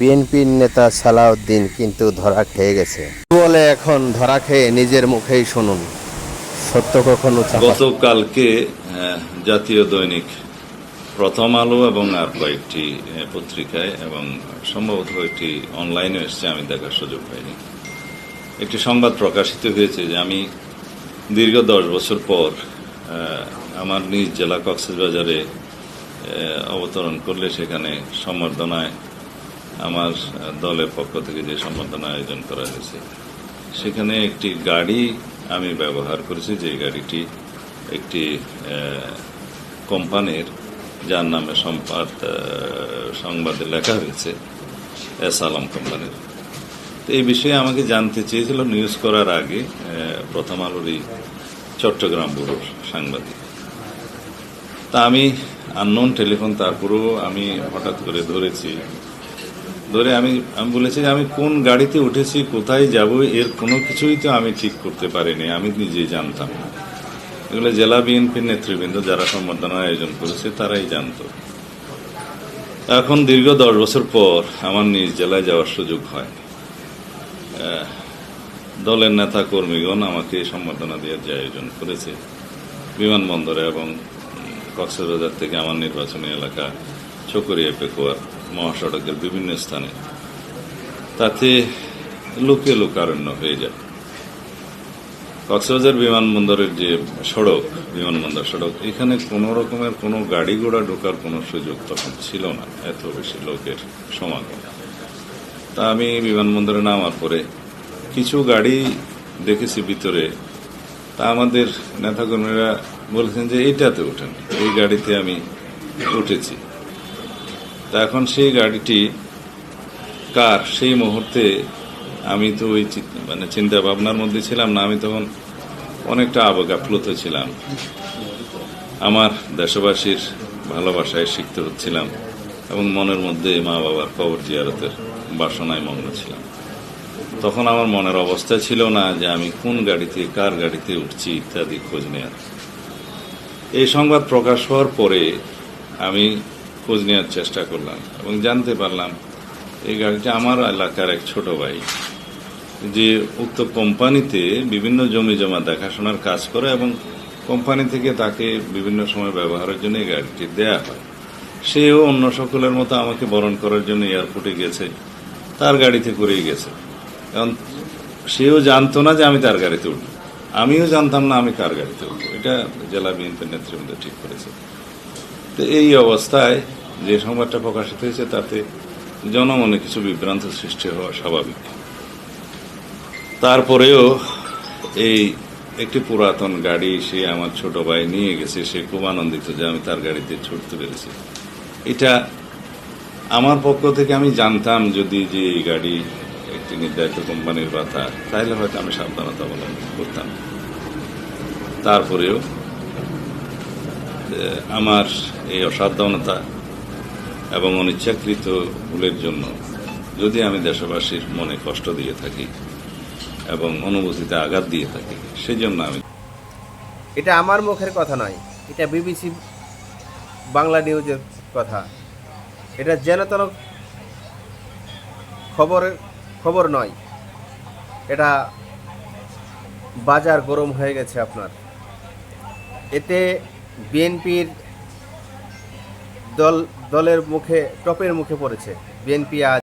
বিএনপির নেতা সালাউদ্দিন কিন্তু ধরা খেয়ে গেছে। বলে এখন ধরা খেয়ে নিজের মুখেই শুনুন। সত্য কখনো গতকালকে জাতীয় দৈনিক প্রথম আলো এবং আর কয়েকটি পত্রিকায় এবং সম্ভবত একটি অনলাইনে এসছে, আমি দেখার সুযোগ পাইনি। একটি সংবাদ প্রকাশিত হয়েছে যে আমি দীর্ঘ দশ বছর পর আমার নিজ জেলা কক্সবাজারে অবতরণ করলে সেখানে সম্বর্ধনায় আমার দলের পক্ষ থেকে যে সম্বর্ধনা আয়োজন করা হয়েছে, সেখানে একটি গাড়ি আমি ব্যবহার করেছি, যে গাড়িটি একটি কোম্পানির, যার নামে সম্পাদ সংবাদে লেখা হয়েছে, এস আলম কোম্পানির। তো এই বিষয়ে আমাকে জানতে চেয়েছিল, নিউজ করার আগে প্রথম আলোরই চট্টগ্রাম ব্যুরোর সাংবাদিক। তা আমি আননোন টেলিফোন, তারপরেও আমি হঠাৎ করে ধরেছি ধরে আমি আমি বলেছি যে আমি কোন গাড়িতে উঠেছি, কোথায় যাব, এর কোনো কিছুই তো আমি ঠিক করতে পারিনি, আমি নিজেই জানতাম না। এগুলো জেলা বিএনপির নেতৃবৃন্দ যারা সম্বর্ধনার আয়োজন করেছে, তারাই জানত। এখন দীর্ঘ দশ বছর পর আমার নিজ জেলায় যাওয়ার সুযোগ হয়। দলের নেতা কর্মীগণ আমাকে সম্বর্ধনা দেওয়ার যে আয়োজন করেছে, বিমানবন্দরে এবং কক্সবাজার থেকে আমার নির্বাচনী এলাকা চকরিয়া পেকুয়ার মহাসড়কের বিভিন্ন স্থানে। তাতে লোকে লোকারণ্য হয়ে যায়। কক্সবাজার বিমানবন্দরের যে সড়ক, বিমানবন্দর সড়ক, এখানে কোনো রকমের কোনো গাড়ি ঘোড়া ঢোকার কোনো সুযোগ তখন ছিল না, এত বেশি লোকের সমাগম। তা আমি বিমানবন্দরে নামার পরে কিছু গাড়ি দেখেছি ভিতরে। তা আমাদের নেতাকর্মীরা বলেছেন যে এইটাতে ওঠেন। এই গাড়িতে আমি উঠেছি। তা এখন সেই গাড়িটি কার? সেই মুহূর্তে আমি তো ওই মানে চিন্তা ভাবনার মধ্যে ছিলাম না, আমি তখন অনেকটা আবেগ আপ্লুত ছিলাম। আমার দেশবাসীর ভালোবাসায় শিখতে হচ্ছিলাম এবং মনের মধ্যে মা বাবার কবর জিয়ারতের বাসনায় মগ্ন ছিলাম। তখন আমার মনের অবস্থা ছিল না যে আমি কোন গাড়িতে, কার গাড়িতে উঠছি ইত্যাদি খোঁজ নেয়ার। এই সংবাদ প্রকাশ হওয়ার পরে আমি খোঁজ নেওয়ার চেষ্টা করলাম এবং জানতে পারলাম এই গাড়িটা আমার এলাকার এক ছোট ভাই, যে উক্ত কোম্পানিতে বিভিন্ন জমি জমা দেখাশোনার কাজ করে এবং কোম্পানি থেকে তাকে বিভিন্ন সময় ব্যবহারের জন্য এই গাড়িটি দেয়া হয়। সেও অন্য সকলের মতো আমাকে বরণ করার জন্য এয়ারপোর্টে গেছে, তার গাড়িতে করেই গেছে। কারণ সেও জানতো না যে আমি তার গাড়িতে উঠব। আমিও জানতাম না আমি কার গাড়িতে উঠবো। এটা জেলা বিএনপির নেতৃবৃন্দ ঠিক করেছে। তো এই অবস্থায় যে সংবাদটা প্রকাশিত হয়েছে, তাতে জনমনে কিছু বিভ্রান্ত সৃষ্টি হওয়া স্বাভাবিক। তারপরেও এই একটি পুরাতন গাড়ি সে আমার ছোট ভাই নিয়ে গেছে, সে খুব আনন্দিত যে আমি তার গাড়িতে ছুটতে পেরেছি। এটা আমার পক্ষ থেকে আমি জানতাম যদি যে এই গাড়ি একটি নির্ধারিত কোম্পানির বাতা তাহলে হয়তো আমি সাবধানতা অবলম্বন করতাম। তারপরেও আমার এই অসাবধানতা এবং অনিচ্ছাকৃত ভুলের জন্য যদি আমি দেশবাসীর মনে কষ্ট দিয়ে থাকি এবং অনুভূতিতে আঘাত দিয়ে থাকি সেই জন্য আমি এটা আমার মুখের কথা নয়, এটা বিবিসি বাংলা নিউজের কথা। এটা যেন তেন খবরের খবর নয়, এটা বাজার গরম হয়ে গেছে আপনার। এতে বিএনপির দল দলের মুখে টপের মুখে পড়েছে। বিএনপি আজ